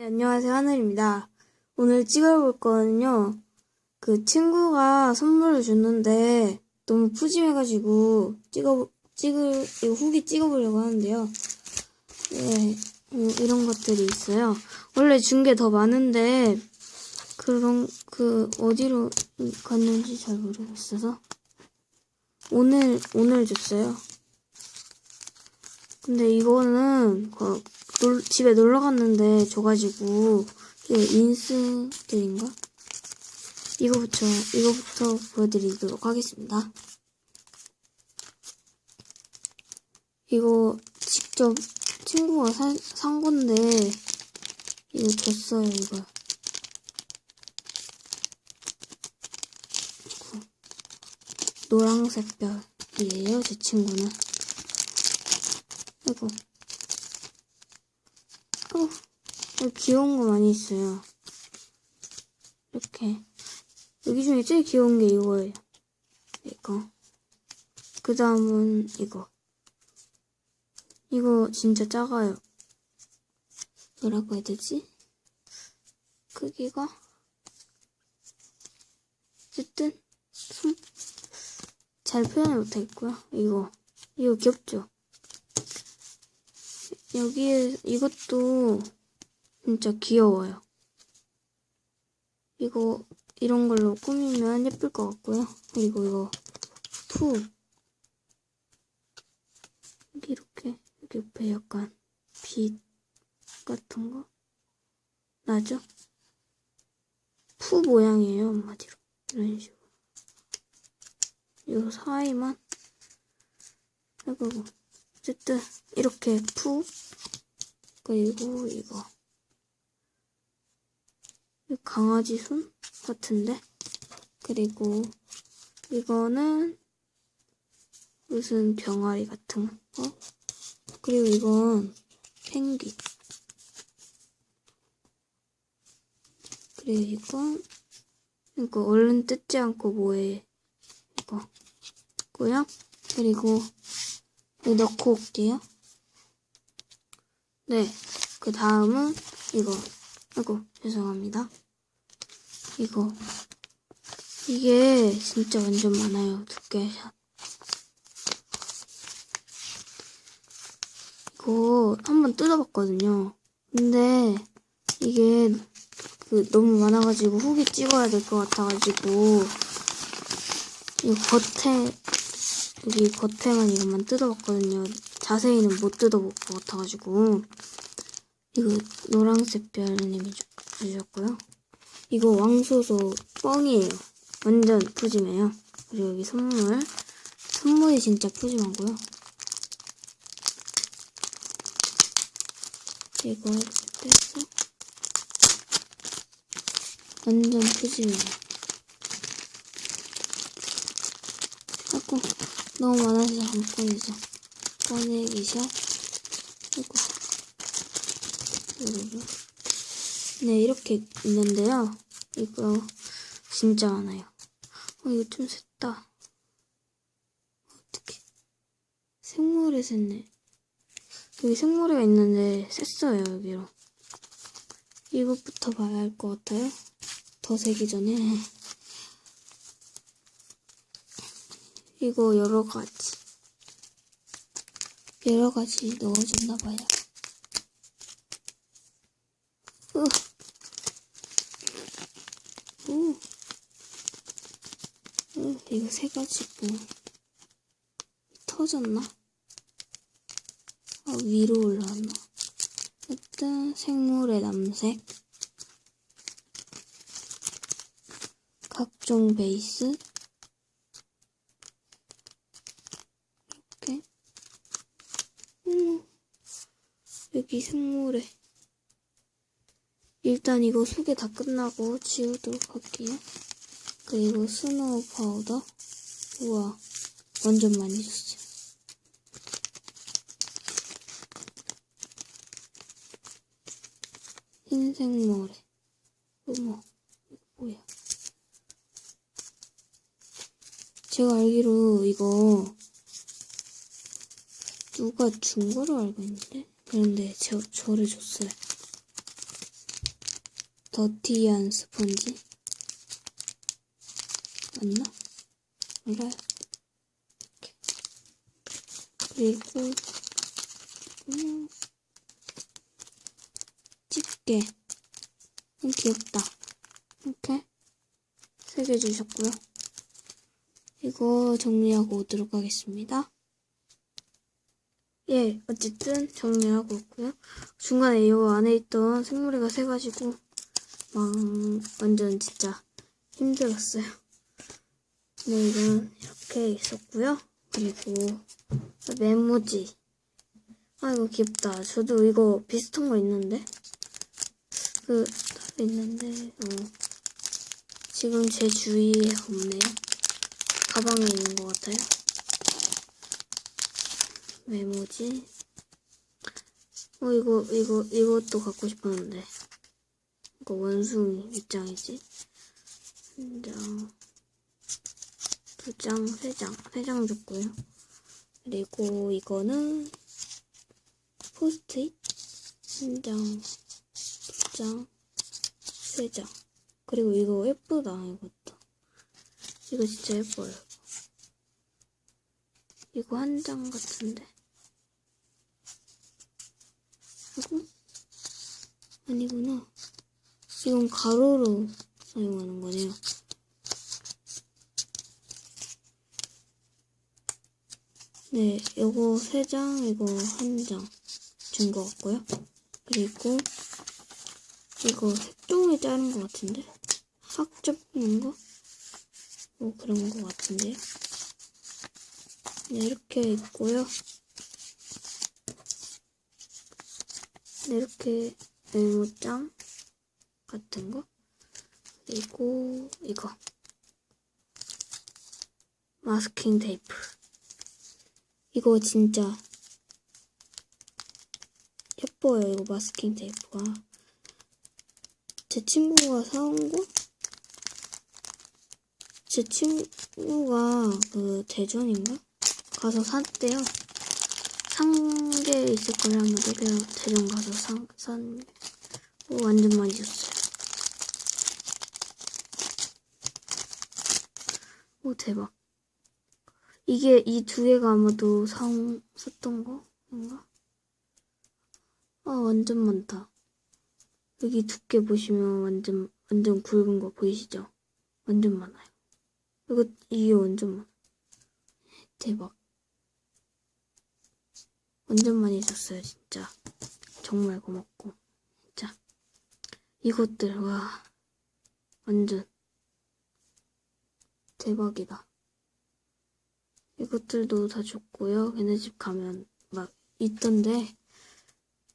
네, 안녕하세요. 하늘입니다. 오늘 찍어볼 거는요, 그 친구가 선물을 줬는데 너무 푸짐해가지고 찍어, 찍을, 이거 후기 찍어보려고 하는데요. 네, 음, 이런 것들이 있어요. 원래 준 게 더 많은데, 그런, 그, 어디로 갔는지 잘 모르겠어서. 오늘, 오늘 줬어요. 근데 이거는 그 놀- 집에 놀러 갔는데 줘가지고 이게 인스들인가? 이거부터 이거부터 보여드리도록 하겠습니다. 이거 직접 친구가 사, 산 건데 이거 줬어요 이거. 노랑색 별이에요 제 친구는. 아이고. 어, 여기 귀여운 거 많이 있어요. 이렇게. 여기 중에 제일 귀여운 게 이거예요. 이거. 그 다음은 이거. 이거 진짜 작아요. 뭐라고 해야 되지? 크기가? 어쨌든, 손, 잘 표현을 못하겠고요. 이거. 이거 귀엽죠? 여기에 이것도 진짜 귀여워요. 이거 이런 걸로 꾸미면 예쁠 것 같고요. 그리고 이거 푸 이렇게 여기 옆에 약간 빛 같은 거 나죠? 푸 모양이에요 한마디로 이런 식으로 요 사이만 해보고 어쨌든 이렇게 푸 그리고 이거 이 강아지 손 같은데? 그리고 이거는 무슨 병아리 같은 거? 그리고 이건 펭귄. 그리고 이건 이거 얼른 뜯지 않고 뭐해. 이거 고요. 그리고 여기 넣고 올게요. 네, 그 다음은 이거. 아이고, 죄송합니다. 이거. 이게 진짜 완전 많아요. 두께샷. 이거 한번 뜯어봤거든요. 근데 이게 그 너무 많아가지고 후기 찍어야 될 것 같아가지고 이 겉에 여기 겉에만 이것만 뜯어봤거든요. 자세히는 못 뜯어볼 것 같아가지고 이거 노랑색 별님이 주- 주셨고요. 이거 왕소소 뻥이에요. 완전 푸짐해요. 그리고 여기 선물 선물이 진짜 푸짐하고요. 이거 뺐어. 완전 푸짐해요. 아이고 너무 많아서 안 꺼내죠. 꺼내기 샷. 아이고. 이러고. 네, 이렇게 있는데요. 이거 진짜 많아요. 어, 이거 좀 샜다. 어떡해. 생모래 샜네. 여기 생모래가 있는데 샜어요, 여기로. 이것부터 봐야 할 것 같아요. 더 세기 전에. 이거 여러 가지. 여러 가지 넣어줬나 봐요. 이거 세 가지고. 터졌나? 아, 위로 올라왔나? 일단 생물의 남색. 각종 베이스. 이렇게. 음, 여기 생물에. 일단 이거 소개 다 끝나고 지우도록 할게요. 그리고 스노우 파우더. 우와, 완전 많이 줬어요. 흰색 모래. 어머, 뭐야. 제가 알기로 이거 누가 준 거로 알고 있는데? 그런데 저, 저를 줬어요. 더티한 스펀지 맞나? 몰라요. 그리고 음, 집게 음, 귀엽다. 이렇게 세개 주셨고요. 이거 정리하고 오도록 하겠습니다. 예, 어쨌든 정리하고 있고요. 중간에 이 안에 있던 생머리가 새가지고 막 완전 진짜 힘들었어요. 네, 이건 이렇게 있었고요. 그리고 메모지. 아, 이거 귀엽다. 저도 이거 비슷한 거 있는데. 그, 따로 있는데, 어. 지금 제 주위에 없네요. 가방에 있는 것 같아요. 메모지. 어, 이거, 이거, 이것도 갖고 싶었는데. 이거 원숭이 입장이지. 한 장, 두 장, 세 장, 세 장 줬고요. 그리고 이거는 포스트잇 한 장, 두 장, 세 장. 그리고 이거 예쁘다, 이것도. 이거 진짜 예뻐요. 이거 한 장 같은데. 이거? 아니구나. 이건 가로로 사용하는 거네요. 네, 요거 세 장, 이거 한장준 것 같고요. 그리고 이거 색종이 자른 것 같은데? 학 접는 거? 뭐 그런 것 같은데. 네, 이렇게 있고요. 네, 이렇게 메모장 같은 거. 그리고 이거. 마스킹 테이프. 이거 진짜 예뻐요, 이거 마스킹 테이프가. 제 친구가 사온 거? 제 친구가 그 대전인가? 가서 샀대요. 산 게 있을걸요, 아마도. 그래서 대전 가서 산, 산, 오, 완전 많이 줬어요. 오, 대박. 이게 이 두 개가 아마도 사온, 샀던 거인가? 아, 완전 많다. 여기 두께 보시면 완전, 완전 굵은 거 보이시죠? 완전 많아요. 이거, 이게 완전 많아. 대박. 완전 많이 줬어요, 진짜. 정말 고맙고. 진짜. 이것들, 와. 완전. 대박이다. 이것들도 다 줬고요. 걔네 집 가면 막 있던데,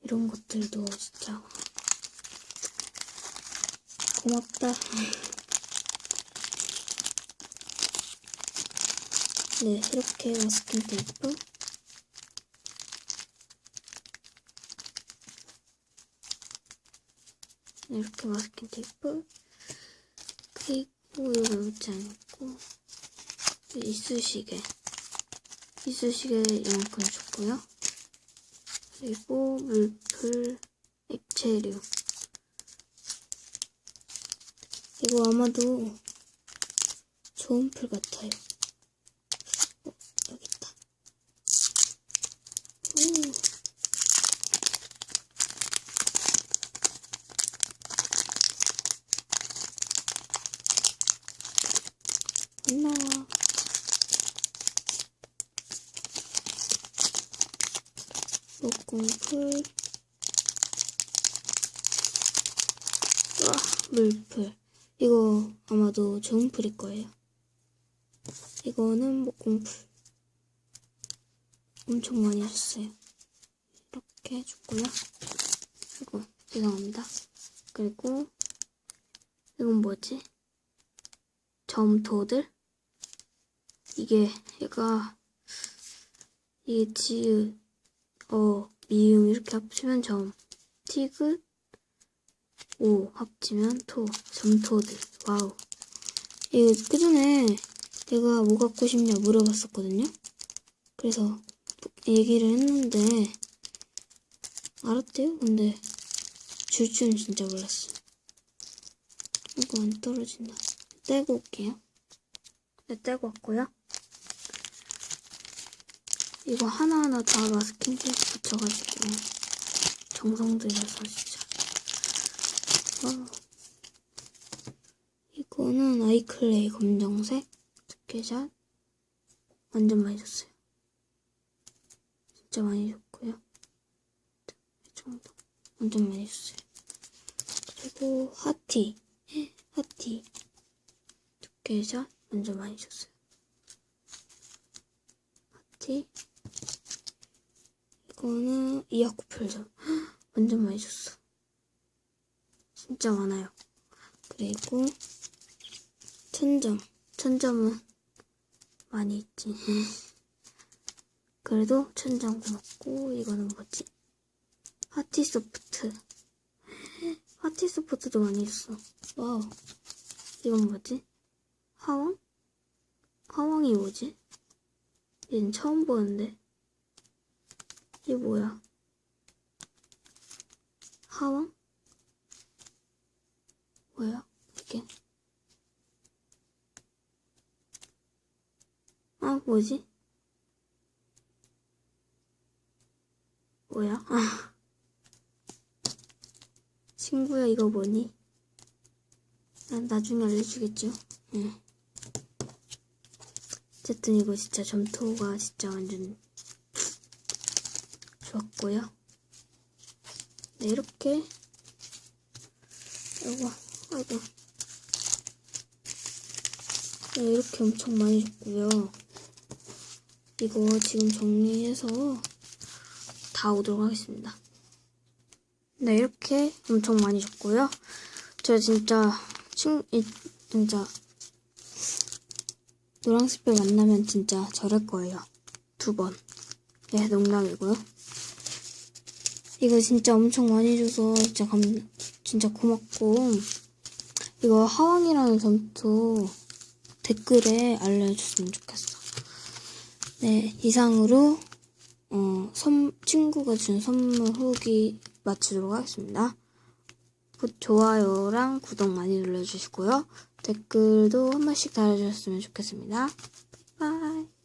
이런 것들도 진짜. 고맙다. 네, 이렇게 마스킹 테이프. 네, 이렇게 마스킹 테이프. 그리고 이거 놓 지 않고, 이쑤시개. 이쑤시개 이만큼 줬고요. 그리고 물풀, 액체류. 이거 아마도 좋은 풀 같아요. 어, 여기 있다. 오. 안 나와. 목공풀. 와, 물풀. 이거 아마도 좋은 풀일 거예요. 이거는 목공풀. 엄청 많이 줬어요. 이렇게 줬고요. 그리고 죄송합니다. 그리고 이건 뭐지? 점토들? 이게 얘가 이게 지읒 어 미음 이렇게 합치면 점 티귿 오 합치면 토 점토들 와우 이거 그전에 내가 뭐 갖고 싶냐 물어봤었거든요 그래서 얘기를 했는데 알았대요 근데 줄 줄은 진짜 몰랐어 이거 안 떨어진다. 떼고 올게요. 네, 떼고 왔고요. 이거 하나하나 다 마스킹 테이프 붙여가지고 정성 들여서 진짜. 와. 이거는 아이클레이 검정색 두께샷 완전 많이 줬어요. 진짜 많이 줬고요. 이 정도 완전 많이 줬어요. 그리고 하티 하티 두께샷 완전 많이 줬어요. 하티 이거는 이하코 필름 완전 많이 줬어. 진짜 많아요. 그리고 천점 천점은 많이 있지. 그래도 천점 고맙고 이거는 뭐지? 하티 소프트 하티 소프트도 많이 줬어. 와우. 이건 뭐지? 하왕? 하왕이 뭐지? 얘는 처음 보는데. 이게 뭐야? 하왕? 뭐야? 이게? 아, 뭐지? 뭐야? 아. 친구야, 이거 뭐니? 난 나중에 알려주겠죠? 응. 어쨌든 이거 진짜 점토가 진짜 완전 좋았고요. 네, 이렇게. 아이고, 아이고. 네, 이렇게 엄청 많이 줬고요. 이거 지금 정리해서 다 오도록 하겠습니다. 네, 이렇게 엄청 많이 줬고요. 제가 진짜, 친, 이, 진짜, 노랑스펠 만나면 진짜 저럴 거예요. 두 번. 예, 농담이고요. 이거 진짜 엄청 많이 줘서 진짜 감, 진짜 고맙고, 이거 하왕이라는 점도 댓글에 알려줬으면 좋겠어. 네, 이상으로, 어, 선, 친구가 준 선물 후기 마치도록 하겠습니다. 구- 좋아요랑 구독 많이 눌러주시고요. 댓글도 한 번씩 달아주셨으면 좋겠습니다. 바이.